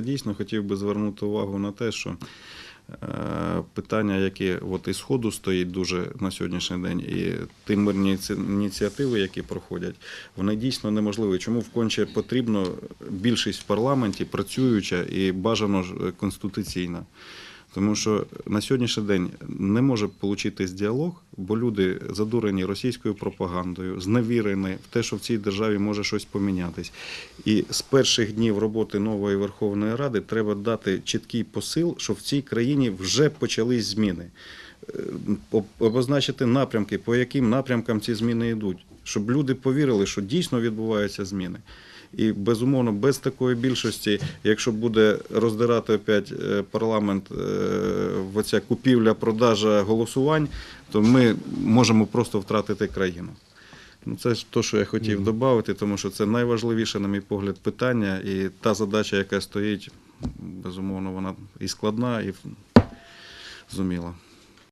Дійсно, хотів би звернути увагу на те, що е, питання, яке от із ходу стоїть дуже на сьогоднішній день, і ті мирні ініціативи, які проходять, вони дійсно неможливі. Чому вконче потрібно більшість в парламенті працююча і бажано е, конституційна? Тому що на сьогоднішній день не може получитись діалог, бо люди задурені російською пропагандою, зневірені в те, що в цій державі може щось помінятись. І з перших днів роботи нової Верховної Ради треба дати чіткий посил, що в цій країні вже почались зміни. Е, Обозначити напрямки, по яким напрямкам ці зміни йдуть, щоб люди повірили, що дійсно відбуваються зміни. І безумовно, без такої більшості, якщо буде роздирати опять е, парламент е, в оця купівля, продажа голосувань, то ми можемо просто втратити країну. Ну, це ж те, що я хотів додати, тому що це найважливіше, на мій погляд, питання, і та задача, яка стоїть, безумовно, вона і складна, і зуміла.